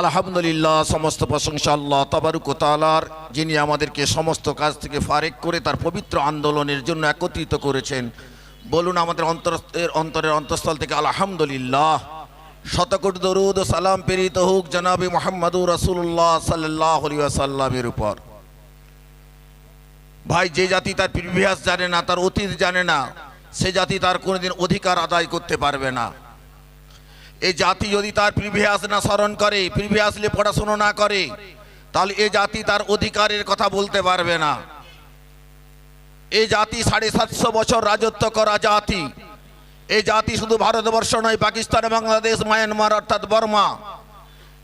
আলহামদুলিল্লাহ, সমস্ত প্রশংসা আল্লাহ তাবারুক ও তাআলার, যিনি আমাদেরকে সমস্ত কাজ থেকে ফারেক করে তার পবিত্র আন্দোলনের জন্য একত্রিত করেছেন। বলুন আমাদের অন্তর অন্তরের অন্তঃস্থল থেকে আলহামদুলিল্লাহ। শতকোটি দরুদ সালাম প্রেরিত হোক জনাবি মোহাম্মদুর রাসূলুল্লাহ সাল্লাহ সাল্লামের উপর। ভাই, যে জাতি তার প্রিভিয়াস জানে না, তার অতীত জানে না, সে জাতি তার কোনোদিন অধিকার আদায় করতে পারবে না। এই জাতি যদি তার প্রিভিয়াস না স্মরণ করে প্রিভিয়াসলি পড়াশুনো না করে, তাহলে এ জাতি তার অধিকারের কথা বলতে পারবে না। এই জাতি সাড়ে সাতশো বছর রাজত্ব করা জাতি। এই জাতি শুধু ভারতবর্ষ নয়, পাকিস্তান, বাংলাদেশ, মায়ানমার, অর্থাৎ বর্মা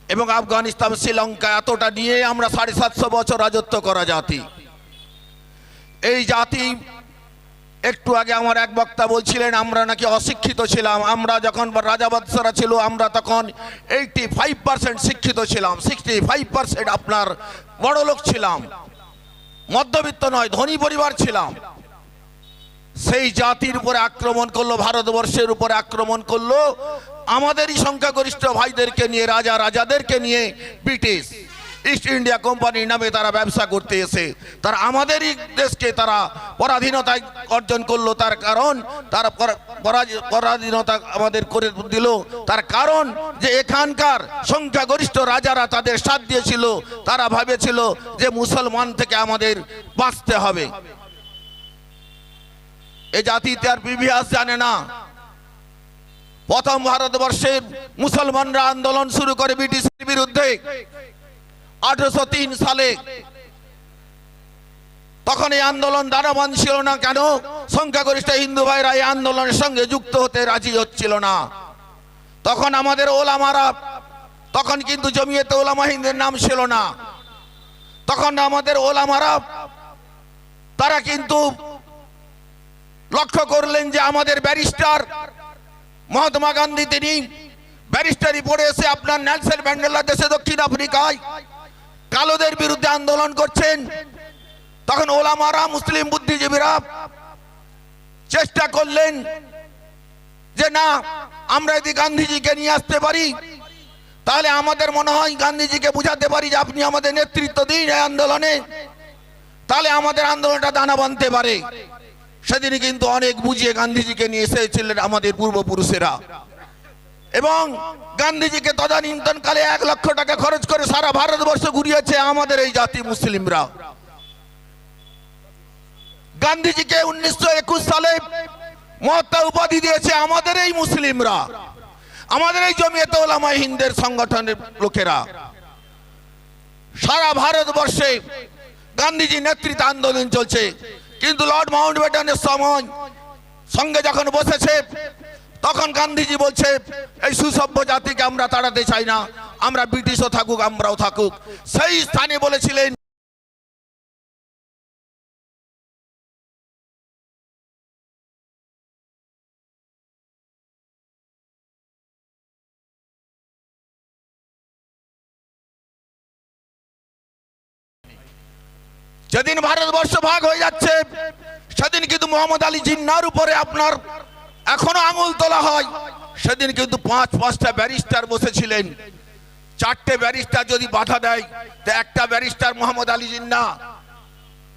এবং আফগানিস্তান, শ্রীলঙ্কা, এতটা নিয়ে আমরা সাড়ে সাতশো বছর রাজত্ব করা জাতি। এই জাতি একটু আগে আমার এক বক্তা বলছিলেন, আমরা নাকি অশিক্ষিত ছিলাম। আমরা যখন রাজাবাদশারা ছিল, আমরা তখন এইটি ফাইভ পার্সেন্ট শিক্ষিত ছিলাম। সিক্সটি ফাইভ পার্সেন্ট আপনার বড় লোক ছিলাম। মধ্যবিত্ত নয়, ধনী পরিবার ছিলাম। সেই জাতির উপরে আক্রমণ করল, ভারতবর্ষের উপরে আক্রমণ করল। আমাদেরই সংখ্যাগরিষ্ঠ ভাইদেরকে নিয়ে, রাজা রাজাদেরকে নিয়ে ব্রিটিশ। ইস্ট ইন্ডিয়া কোম্পানির নামে তারা ব্যবসা করতে এসে, তারা আমাদেরই দেশকে তারা পরাধীনতা অর্জন করল, তার কারণ তারা পরাধীনতা আমাদের করে দিল। তার কারণ যে এখানকার সংখ্যাগরিষ্ঠ রাজারা তাদের সাথ দিয়েছিল, তারা ভেবেছিল যে মুসলমান থেকে আমাদের বাঁচতে হবে। এ জাতিতে আর প্রিভিয়াস জানে না। প্রথম ভারতবর্ষের মুসলমানরা আন্দোলন শুরু করে ব্রিটিশের বিরুদ্ধে। আঠারোশো তিন সালে তখন এই আন্দোলন দাঁড়াবান ছিল না কেন? সংখ্যাগরিষ্ঠ হিন্দু ভাইরা এই আন্দোলনের সঙ্গে যুক্ত হতে রাজি হচ্ছিল না। তখন আমাদের ওলামারা, তখন কিন্তু জমিয়েতে ওলামা হিন্দের নাম ছিল না। তখন আমাদের ওলামারা, তারা কিন্তু লক্ষ্য করলেন যে আমাদের ব্যারিস্টার মহাত্মা গান্ধী, তিনি ব্যারিস্টারি পড়ে এসে আপনার নেলসন ম্যান্ডেলা দেশে দক্ষিণ আফ্রিকায় কালোদের বিরুদ্ধে আন্দোলন করছেন। তখন ওলামারা, মুসলিম বুদ্ধিজীবীরা চেষ্টা করলেন যে, না, আমরা যদি গান্ধীজিকে নিয়ে আসতে পারি, তাহলে আমাদের মনে হয় গান্ধীজিকে বুঝাতে পারি যে, আপনি আমাদের নেতৃত্ব দিন এই আন্দোলনে। তাহলে আমাদের আন্দোলনটা দানা বাঁধতে পারে। সেদিন কিন্তু অনেক বুঝিয়ে গান্ধীজিকে নিয়ে এসেছিলেন আমাদের পূর্বপুরুষেরা। এবং গান্ধীজিকে তদানীন্তন কালে এক লক্ষ টাকা খরচ করে সারা ভারতবর্ষ ঘুরিয়েছে আমাদের এই জাতি মুসলিমরা। গান্ধীজিকে উনিশশো একুশ সালে মহাত্মা উপাধি দিয়েছে আমাদের এই মুসলিমরা। আমাদের এই জমিয়ত ওলামা হিন্দের সংগঠনের লোকেরা। সারা ভারতবর্ষে গান্ধীজি নেতৃত্ব আন্দোলন চলছে। কিন্তু লর্ড মাউন্ট ব্যাটনের সময় সঙ্গে যখন বসেছে তখন গান্ধীজি বলছে, এই সুসভ্য জাতিকে আমরা তাড়াতে চাই না। আমরা ব্রিটিশও থাকুক, আমরাও থাকুক। সেই স্থানে বলেছিলেন, যেদিন ভারতবর্ষ ভাগ হয়ে যাচ্ছে, সেদিন কিন্তু মোহাম্মদ আলী জিন্নার উপরে আপনার এখনও আঙুল তোলা হয়। সেদিন কিন্তু পাঁচ, পাঁচটা ব্যারিস্টার বসেছিলেন। চারটে ব্যারিস্টার যদি বাধা দেয়, তো একটা ব্যারিস্টার মোহাম্মদ আলী জিন্না।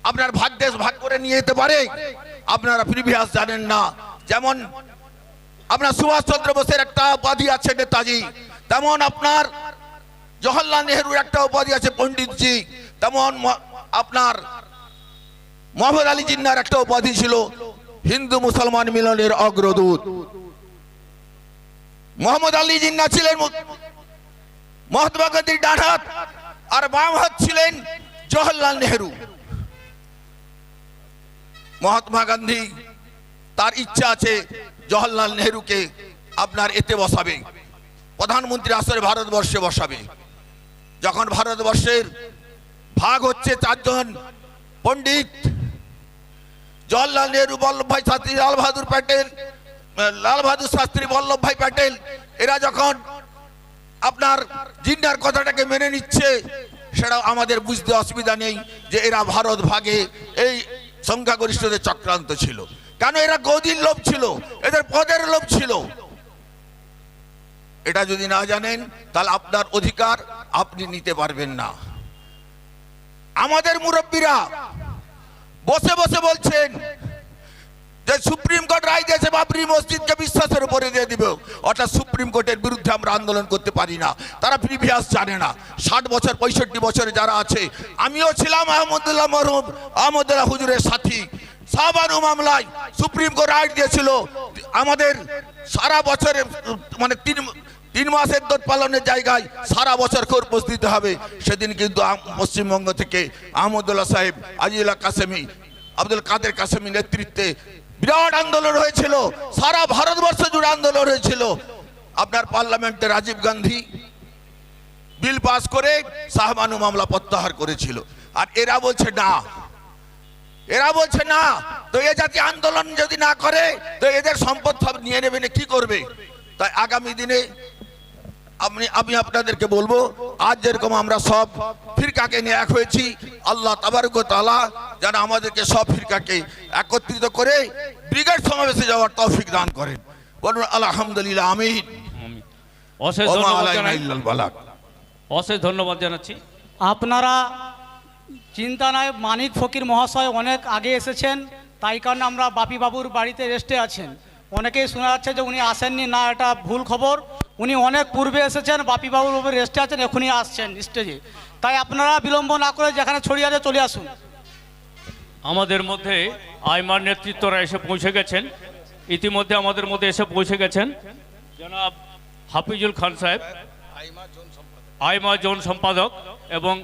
আপনার ভাগ্যেশ ভাগ করে নিয়ে যেতে পারে। আপনারা প্রিভিয়াস জানেন না। যেমন আপনার সুভাষ চন্দ্র বোসের একটা উপাধি আছে নেতাজি। তেমন আপনার জওহরলাল নেহরুর একটা উপাধি আছে পণ্ডিতজি। তেমন আপনার মোহাম্মদ আলী জিন্নার একটা উপাধি ছিল। হিন্দু মুসলমান মিলনের অগ্রদূত। মোহাম্মদ আলী জিন্না ছিলেন মহাত্মা গান্ধীর ডান আর বাম হাত ছিলেন জওহরলাল নেহরু। মহাত্মা গান্ধী, তার ইচ্ছা আছে জওহরলাল নেহরুকে আপনার এতে বসাবে প্রধানমন্ত্রী আসরে ভারতবর্ষে বসাবে। যখন ভারতবর্ষের ভাগ হচ্ছে চারজন পণ্ডিত জওয়াহরলাল নেহরু বল্লভ ভাই শাস্ত্রী লাল বাহাদুর প্যাটেল লাল বাহাদুর শাস্ত্রী বল্লভ ভাই প্যাটেল, এরা যখন আপনার জিন্নার কথাটাকে মেনে নিচ্ছে সেটা আমাদের বুঝতে অসুবিধা নেই যে এরা ভারত ভাগে এই সংখ্যাগরিষ্ঠদের চক্রান্ত ছিল। কেন এরা গদির লোভ ছিল? এদের পদের লোভ ছিল। এটা যদি না জানেন, তাহলে আপনার অধিকার আপনি নিতে পারবেন না। আমাদের মুরব্বীরা বসে বসে বলছেন যে সুপ্রিম কোর্ট রায় দিয়েছে, বাবরি মসজিদকে বিশ্বাসের উপরে দিয়ে দিব। অর্থাৎ সুপ্রিম কোর্টের বিরুদ্ধে আমরা আন্দোলন করতে পারি না। তারা প্রিভিয়াস জানে না। ষাট বছর, পঁয়ষট্টি বছরে যারা আছে, আমিও ছিলাম আহমদুল্লাহ মরহুম, আহমদুল্লাহ হুজুরের সাথী। সাবানু মামলায় সুপ্রিম কোর্ট রায় দিয়েছিল। আমাদের সারা বছরে মানে তিন তিন মাসের দোট পালনের জায়গায় সারা বছর খরপোশ দিতে হবে। সেদিন কিন্তু পশ্চিমবঙ্গ থেকে আহমদুল্লাহ সাহেব, আজিউল্লাহ কাসেমি, আব্দুল কাদের কাসেমি নেতৃত্বে বিরাট আন্দোলন হয়েছিল। সারা ভারতবর্ষ জুড়ে আন্দোলন হয়েছিল। আপনার পার্লামেন্টে রাজীব গান্ধী বিল পাস করে শাহবানু মামলা প্রত্যাহার করেছিল। আর এরা বলছে, না। এরা বলছে, না। তো এ জাতি আন্দোলন যদি না করে, তো এদের সম্পদ সব নিয়ে নেবে না, কি করবে? তাই আগামী দিনে আপনি আমি আপনাদেরকে বলব আজ যেরকম আমরা সব ফিরকাকে নিয়ে এক হয়েছি আল্লাহ তাবারক তালা যেন আমাদেরকে সব ফিরকাকে একত্রিত করে ব্রিগেড সমাবেশে যাওয়ার তৌফিক দান করেন। বলুন আলহামদুলিল্লাহ আমিন। আমিন। অশেষ ধন্যবাদ জানাচ্ছি। আপনারা চিন্তা নাই মানিক ফকির মহাশয় অনেক আগে এসেছেন তাই কারণে আমরা বাপি বাবুর বাড়িতে রেস্টে আছেন। অনেকেই শোনা যাচ্ছে যে উনি আসেননি, না, এটা ভুল খবর। উনি অনেক পূর্বে এসেছেন বাপি বাবুর উপরে রেস্টে আছেন, এখনই আসছেন স্টেজে। তাই আপনারা বিলম্ব না করে যেখানে ছড়িয়ে আছে চলে আসুন। আমাদের মধ্যে আইমার নেতৃত্বরা এসে পৌঁছে গেছেন। ইতিমধ্যে আমাদের মধ্যে এসে পৌঁছে গেছেন। জনাব হাফিজুল খান সাহেব আইমা জোন সম্পাদক এবং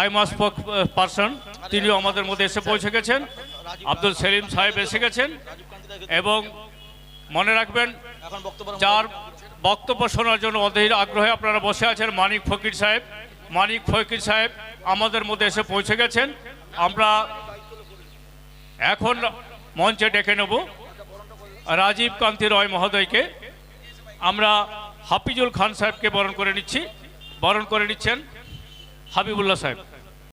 আইমা স্পোক পার্সন, তিনিও আমাদের মধ্যে এসে পৌঁছে গেছেন। আব্দুল সেলিম সাহেব এসে গেছেন এবং মনে রাখবেন, যার বক্তব্য শোনার জন্য অধীর আগ্রহে আপনারা বসে আছেন, মানিক ফকির সাহেব। মানিক ফকির সাহেব আমাদের মধ্যে এসে পৌঁছে গেছেন। আমরা এখন মঞ্চে ডেকে নেব রাজীব কান্তি রয় মহোদয়কে। আমরা হাফিজুল খান সাহেবকে বরণ করে নিচ্ছি, বরণ করে নিচ্ছেন। হাবিবুল্লাহ সাহেব